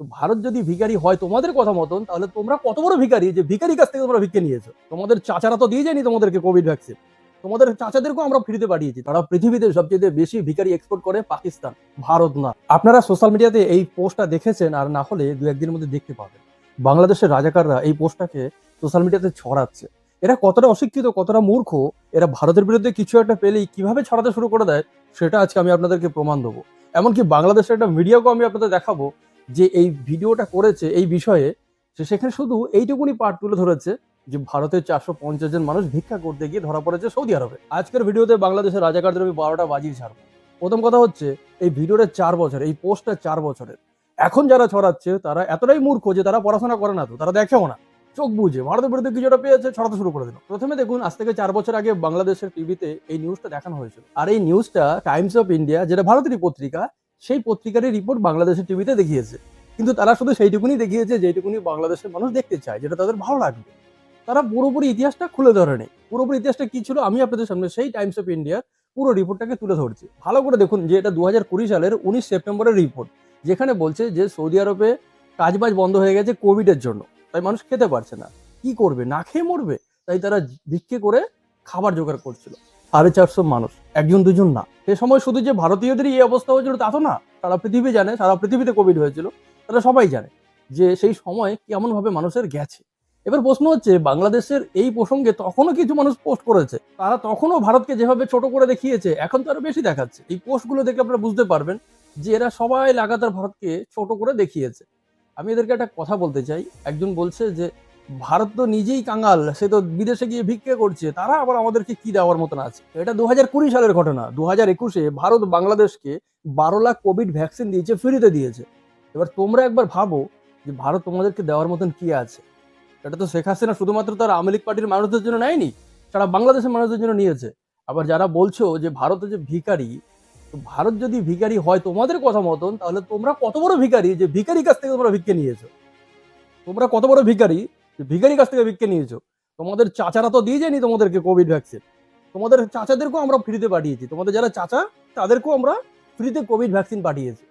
তো ভারত যদি ভিখারি হয় তোমাদের কথা মতন, তাহলে তোমরা কত বড় ভিখারি? যে ভিখারি কাছ থেকে তোমরা ভিক্ষে নিয়েছো। তোমাদের চাচারা তো দিয়ে যায়নি তোমাদেরকে কোভিড ভ্যাকসিন তোমাদের চাচাদেরকেও আমরা ফ্রিতে পাঠিয়েছি। তারা পৃথিবীতে সবচেয়ে বেশি ভিখারি এক্সপোর্ট করে পাকিস্তান, ভারত না। আপনারা সোশ্যাল মিডিয়াতে এই পোস্টটা দেখেছেন, আর না হলে দু একদিনের মধ্যে দেখতে পাবেন। বাংলাদেশের রাজাকাররা এই পোস্টটাকে সোশ্যাল মিডিয়াতে ছড়াচ্ছে। এরা কতটা অশিক্ষিত, কতটা মূর্খ, এরা ভারতের বিরুদ্ধে কিছু একটা পেলেই কীভাবে ছড়াতে শুরু করে দেয়, সেটা আজকে আমি আপনাদেরকে প্রমাণ দেবো। এমনকি বাংলাদেশের একটা মিডিয়াকেও আমি আপনাদের দেখাবো যে এই ভিডিওটা করেছে, এই বিষয়ে সে সেখানে শুধু এইটুকুনি পার্ট তুলে ধরেছে যে ভারতের চারশো পঞ্চাশ জন মানুষ ভিক্ষা করতে গিয়ে ধরা পড়েছে সৌদি আরবে। আজকের ভিডিওতে বাংলাদেশের রাজাকারদের আমি বারোটা বাজিয়ে ছাড়বো। প্রথম কথা হচ্ছে, এই ভিডিওটা চার বছর এই পোস্টটা চার বছরের। এখন যারা ছড়াচ্ছে, তারা এতটাই মূর্খ যে তারা পড়াশোনা করে না তো, তারা দেখেও না। চোখ বুঝে ভারতের বিরুদ্ধে কিছুটা পেয়েছে, ছড়াতে শুরু করে দিল। প্রথমে দেখুন, আজ থেকে চার বছর আগে বাংলাদেশের টিভিতে এই নিউজটা দেখানো হয়েছিল। আর এই নিউজটা টাইমস অফ ইন্ডিয়া যেটা ভারতেরই পত্রিকা সেই পত্রিকারই রিপোর্ট বাংলাদেশের টিভিতে দেখিয়েছে। কিন্তু তারা শুধু সেইটুকুনি দেখিয়েছে যেটুকুনি বাংলাদেশের মানুষ দেখতে চায়, যেটা তাদের ভালো লাগবে। তারা পুরোপুরি ইতিহাসটা খুলে ধরেনি পুরোপুরি ইতিহাসটা কি ছিল, আমি আপনাদের সামনে সেই টাইমস অফ ইন্ডিয়ার পুরো রিপোর্টটাকে তুলে ধরছি। ভালো করে দেখুন যে এটা দু সালের উনিশ সেপ্টেম্বরের রিপোর্ট যেখানে বলছে যে সৌদি আরবে কাজবাজ বন্ধ হয়ে গেছে কোভিডের জন্য। তাই মানুষ খেতে পারছে না। কি করবে? না খেয়ে মরবে? তাই তারা ভিক্ষে করে খাবার জোগাড় করছিল। সাড়ে চারশো মানুষ। একজন, দুজন না। সে সময় শুধু যে ভারতীয়দেরই এই অবস্থা হয়েছিল তা তো না। সারা পৃথিবী জানে, সারা পৃথিবীতে কোভিড হয়েছিল। তারা সবাই জানে যে সেই সময় কেমনভাবে মানুষের গেছে। এবার প্রশ্ন হচ্ছে, বাংলাদেশের এই প্রসঙ্গে তখনও কিছু মানুষ পোস্ট করেছে। তারা তখনও ভারতকে যেভাবে ছোট করে দেখিয়েছে, এখন তো আরও বেশি দেখাচ্ছে। এই পোস্টগুলো দেখলে আপনারা বুঝতে পারবেন যে এরা সবাই লাগাতার ভারতকে ছোট করে দেখিয়েছে। আমি এদেরকে একটা কথা বলতে চাই। একজন বলছে যে ভারত তো নিজেই কাঙ্গাল সে তো বিদেশে গিয়ে ভিক্ষে করছে, তারা আবার আমাদেরকে কি দেওয়ার মতন আছে? এটা দু কুড়ি সালের ঘটনা দু হাজার একুশে ভারত বাংলাদেশকে বারো লাখ কোভিড ভ্যাকসিন দিয়েছে, ফ্রিতে দিয়েছে। এবার তোমরা একবার ভাবো যে ভারত তোমাদেরকে দেওয়ার মতন কি আছে? এটা তো শেখ হাসিনা শুধুমাত্র তার আওয়ামী লীগ পার্টির মানুষদের জন্য নেয়নি, সারা বাংলাদেশের মানুষদের জন্য নিয়েছে। আবার যারা বলছো যে ভারত যে ভিখারি, তো ভারত যদি ভিখারি হয় তোমাদের কথা মতন, তাহলে তোমরা কত বড় ভিখারি যে ভিখারি কাছ থেকে তোমরা ভিক্ষে নিয়েছো? তোমরা কত বড় ভিখারি যে ভিখারি কাছ থেকে ভিক্ষে নিয়েছো। তোমাদের চাচারা তো দিয়ে যায়নি তোমাদেরকে কোভিড ভ্যাকসিন তোমাদের চাচাদেরকেও আমরা ফ্রিতে পাঠিয়েছি। তোমাদের যারা চাচা, তাদেরকেও আমরা ফ্রিতে কোভিড ভ্যাকসিন পাঠিয়েছি।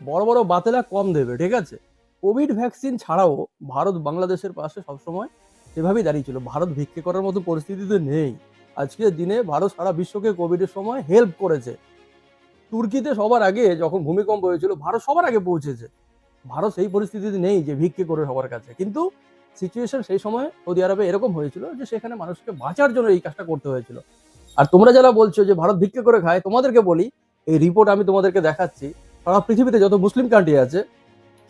বড় বড় বাতেলা কম দেবে, ঠিক আছে? কোভিড ভ্যাকসিন ছাড়াও ভারত বাংলাদেশের পাশে সবসময় এভাবেই দাঁড়িয়েছিল ভারত ভিক্ষে করার মতো পরিস্থিতিতে নেই। আজকের দিনে ভারত সারা বিশ্বকে কোভিডের সময় হেল্প করেছে। তুর্কিতে সবার আগে যখন ভূমিকম্প হয়েছিল, ভারত সবার আগে পৌঁছেছে। ভারত সেই পরিস্থিতিতে নেই যে ভিক্ষে করে সবার কাছে। কিন্তু সিচুয়েশন সেই সময় সৌদি আরবে এরকম হয়েছিল যে সেখানে মানুষকে বাঁচার জন্য এই কাজটা করতে হয়েছিল। আর তোমরা যারা বলছো যে ভারত ভিক্ষে করে খায়, তোমাদেরকে বলি, এই রিপোর্ট আমি তোমাদেরকে দেখাচ্ছি। সারা পৃথিবীতে যত মুসলিম কান্ট্রি আছে,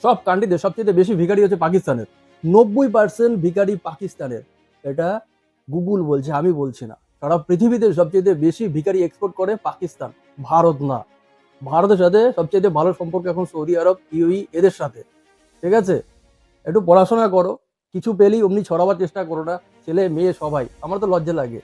সব কান্ট্রিতে সবচেয়ে বেশি ভিখারি হচ্ছে পাকিস্তানের। নব্বই পার্সেন্ট ভিখারি পাকিস্তানের। এটা গুগল বলছে, আমি বলছি না। সারা পৃথিবীতে সবচেয়ে বেশি ভিখারি এক্সপোর্ট করে পাকিস্তান, ভারত না। ভারতের সাথে সবচেয়ে ভালো সম্পর্ক এখন সৌদি আরব ইউই এদের সাথে। ঠিক আছে? একটু পড়াশোনা করো। কিছু পেলেই অমনি ছড়াবার চেষ্টা করো না ছেলে মেয়ে সবাই। আমার তো লজ্জা লাগে।